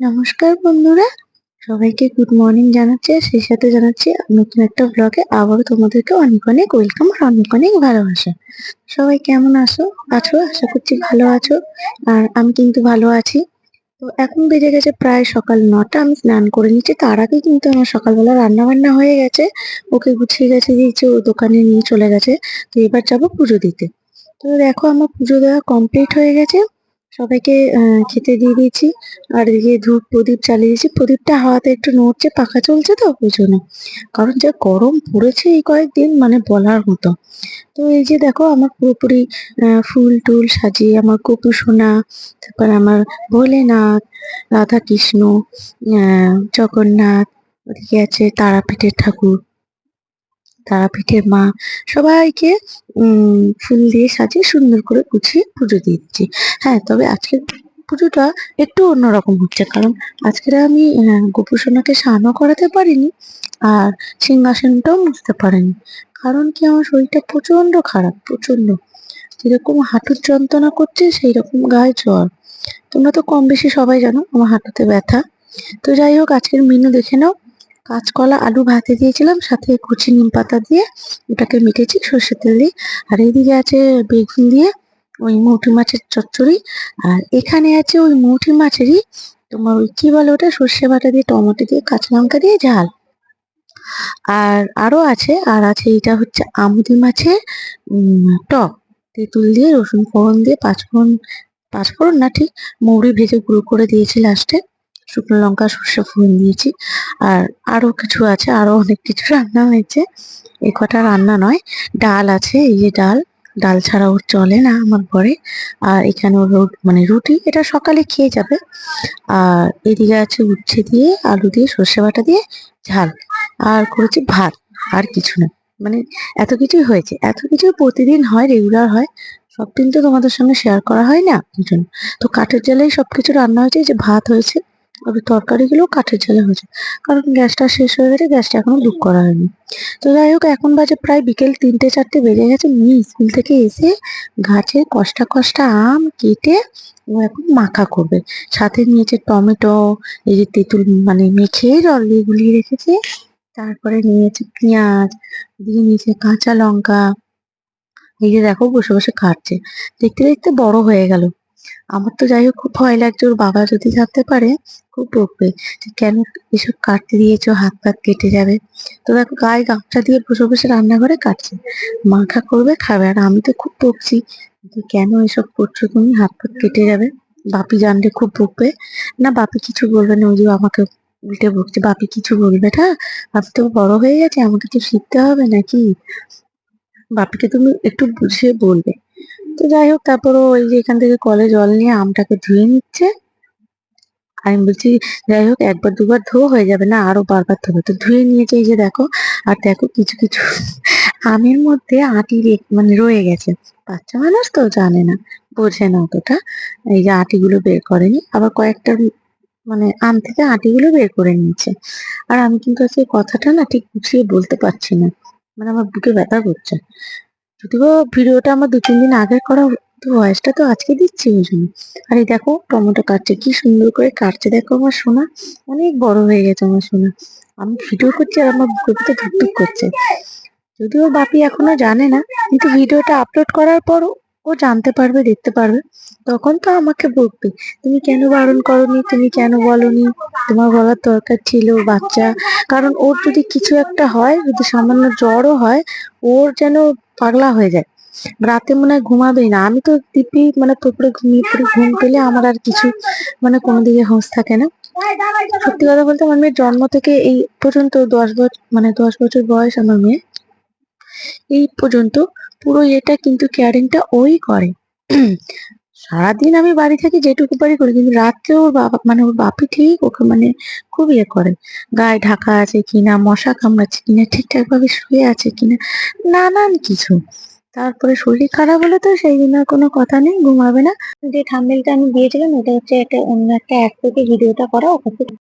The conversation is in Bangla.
নমস্কার বন্ধুরা। সবাইকে গুড মর্নিং জানাচ্ছি আর সেই সাথে জানাচ্ছি নতুন একটা ব্লগে আবারও তোমাদেরকে অনেক অনেক ওয়েলকাম আর অনেক অনেক ভালোবাসা। সবাই কেমন আছো? আছো? আশা করছি ভালো আছো। আর আমি কিন্তু ভালো আছি। তো এখন বেজে গেছে প্রায় সকাল নটা। আমি স্নান করে নিচ্ছি। তার আগে কিন্তু আমার সকালবেলা রান্না বান্না হয়ে গেছে। ওকে গুছিয়ে গেছে দিয়েছে ও দোকানে নিয়ে চলে গেছে। তো এবার যাব পুজো দিতে। তো দেখো আমার পুজো দেওয়া কমপ্লিট হয়ে গেছে। সবাইকে খেতে দিয়ে দিয়েছি। আর এদিকে ধূপ প্রদীপ জ্বালিয়ে দিয়েছি। প্রদীপটা হাওয়াতে একটু নড়ছে পাখা চলছে তো ওই জন্য। কারণ যা গরম পড়েছে এই কয়েকদিন মানে বলার মতো। তো এই যে দেখো আমার পুরোপুরি ফুল টুল সাজিয়ে আমার গোপু সোনা তারপর আমার ভোলেনাথ রাধা কৃষ্ণ আহ, জগন্নাথ ওদিকে আছে তারাপীঠের ঠাকুর। তারাপীঠের মা সবাইকে ফুল দিয়ে সাজিয়ে সুন্দর করে গুছিয়ে পুজো দিচ্ছি। হ্যাঁ তবে আজকের পুজোটা একটু অন্যরকম হচ্ছে কারণ আজকের আমি আহ, গোপু স্নানও করাতে পারিনি আর সিংহাসনটাও মুছতে পারিনি। কারণ কি আমার শরীরটা প্রচণ্ড খারাপ প্রচণ্ড যেরকম হাঁটুর যন্ত্রণা করছে সেই রকম গায়ে জ্বর। তোমরা তো কম বেশি সবাই জানো আমার হাঁটুতে ব্যথা। তো যাই হোক আজকের মেনু দেখে নাও। কাঁচকলা, আলু ভাতে দিয়েছিলাম, সাথে কুচি নিম পাতা দিয়ে ওটাকে মেখেছি সর্ষের তেল দিয়ে। আর এইদিকে আছে বেগুন দিয়ে ওই মৌটি মাছের চচ্চড়ি। আর এখানে আছে ওই মৌটি মাছেরই তোমার ওই কি বলে ওটা? সর্ষে বাটা দিয়ে, টমেটো দিয়ে, কাঁচা লঙ্কা দিয়ে ঝাল। আর আরও আছে, আর আছে এটা হচ্ছে আমুদি মাছের টক। তেঁতুল দিয়ে, রসুন ফোড়ন দিয়ে, পাঁচফোড়ন পাঁচফোড়ন না ঠিক, মৌরি ভেজে গুঁড়ো করে দিয়েছি লাস্টে। শুকনো লঙ্কা, সর্ষে, ফোড়ন দিয়েছি। আর আরও কিছু আছে, আরও অনেক কিছু রান্না হয়েছে। এ কটা রান্না নয়, ডাল আছে, এই যে ডাল। ডাল ছাড়া ওর চলে না আমার ঘরে। আর এখানে ওর মানে রুটি, এটা সকালে খেয়ে যাবে। আর এদিকে আছে উচ্ছে দিয়ে, আলু দিয়ে, সর্ষে বাটা দিয়ে, ঝাল। আর করেছি ভাত, আর কিছু না। মানে এত কিছুই হয়েছে। এত কিছু প্রতিদিন হয় রেগুলার হয়। সব দিন তো তোমাদের সঙ্গে শেয়ার করা হয় না জন্য। তো কাঠের জালেই সবকিছু রান্না হয়েছে যে ভাত হয়েছে। আর তরকারিগুলো কাঠের জালে হয়েছে। কারণ গ্যাসটা শেষ হয়ে গেছে, গ্যাসটা এখনও বুক করা হয়নি। তো যাই হোক, এখন বাজে প্রায় বিকেল তিনটে, চারটে বেজে গেছে। মেয়ে স্কুল থেকে এসে গাছে কষ্টা কষ্টা আম কেটে ও এখন মাখা করবে। সাথে নিয়েছে টমেটো, এই যে তেঁতুল মানে মেখে জল দিয়ে গুলিয়ে রেখেছে। তারপরে নিয়েছে পেঁয়াজ, দিয়ে নিয়েছে কাঁচা লঙ্কা। এই যে দেখো, বসে বসে খাচ্ছে। দেখতে দেখতে বড় হয়ে গেল। আমার তো যাই হোক, খুব ভয় লাগছে। ওর বাবা যদি জানতে পারে, খুব বকবে। যে কেন এসব কাটতে দিয়েছ, হাত পাত কেটে যাবে? তো দেখো, গায়ে গামছা দিয়ে বসে বসে রান্নাঘরে কাটছে। মাখা করবে, খাবে। আর আমি তো খুব বকছি। যে কেন এসব করছ তুমি? হাত পাত কেটে যাবে? বাপি জানলে খুব বকবে। না, বাপি কিছু বলবে না। ওই যে আমাকে উল্টে বকছে, বাপি কিছু বলবে না? বাপি তো বড় হয়ে গেছে, আমাকে তো শিখতে হবে নাকি? বাপিকে তুমি একটু বুঝিয়ে বলবে। তো যাই হোক তারপর ওই যে এখান থেকে কলে জল নিয়ে আমটাকে ধুয়ে নিচ্ছে। আমি বলছি, যাই হোক, একবার দুবার ধো হয়ে যাবে না, আরও বারবার ধোবে। তো ধুয়ে নিয়েছে এই যে দেখো, আর দেখো কিছু কিছু আমের মধ্যে আটি মানে রয়ে গেছে। বাচ্চা মানুষ তো জানে না, বোঝে না অতটা। এই যে আটিগুলো বের করেনি, আবার কয়েকটা মানে আম থেকে আটিগুলো বের করে নিয়েছে। আর আমি কিন্তু আজকে কথাটা না ঠিক গুছিয়ে বলতে পারছি না। মানে আমার বুকে ব্যথা করছে। যদিও ভিডিওটা আমার দু, তিন দিন আগে করা তো ভয়েসটা তো আজকে দিচ্ছি ওই জন্য। আর দেখো, টমেটো কাটছে, কি সুন্দর করে কাটছে। দেখো আমার সোনা, অনেক বড় হয়ে গেছে আমার সোনা। আমি ভিডিও করছি আর আমার ভিতরে ধুকধুক করছে। যদিও বাপি এখনও জানে না, কিন্তু ভিডিওটা আপলোড করার পর ও জানতে পারবে, দেখতে পারবে। তখন তো আমাকে বকবে, তুমি কেন বারণ করনি? তুমি কেন বলনি? তোমার বলার দরকার ছিল, বাচ্চা। কারণ ওর যদি কিছু একটা হয়, যদি সামান্য জ্বরও হয়, ওর যেন পাগলা হয়ে যায়। রাতে মনে হয় ঘুমাবেই না। আমি তো দিব্যি মানে পুকুরে ঘুমিয়ে পড়ি, ঘুম পেলে আমার আর কিছু মানে কোনো দিকে হোঁশ থাকে না। সত্যি কথা বলতে আমার মেয়ের জন্ম থেকে এই পর্যন্ত দশ বছর মানে দশ বছর বয়স আমার মেয়ে এই পর্যন্ত পুরো এটা কিন্তু কেয়ারিংটা ওই করে। সারাদিন আমি বাড়ি থেকে যেটুকু পারি করি, কিন্তু রাত্রে ওর বাবা মানে ওর বাপি ঠিক ওকে মানে খুব ইয়ে করে। গায়ে ঢাকা আছে কিনা, মশা কামড়াচ্ছে কিনা ঠিকঠাক ভাবে শুয়ে আছে কিনা, নানান কিছু। তারপরে শরীর খারাপ হলে তো সেই আর কোনো কথা নেই, ঘুমাবে না। যে থাম্বনেলটা আমি দিয়েছিলাম, ওটা হচ্ছে একটা অন্য একটা অ্যাপ থেকে ভিডিওটা করা, ওখান থেকে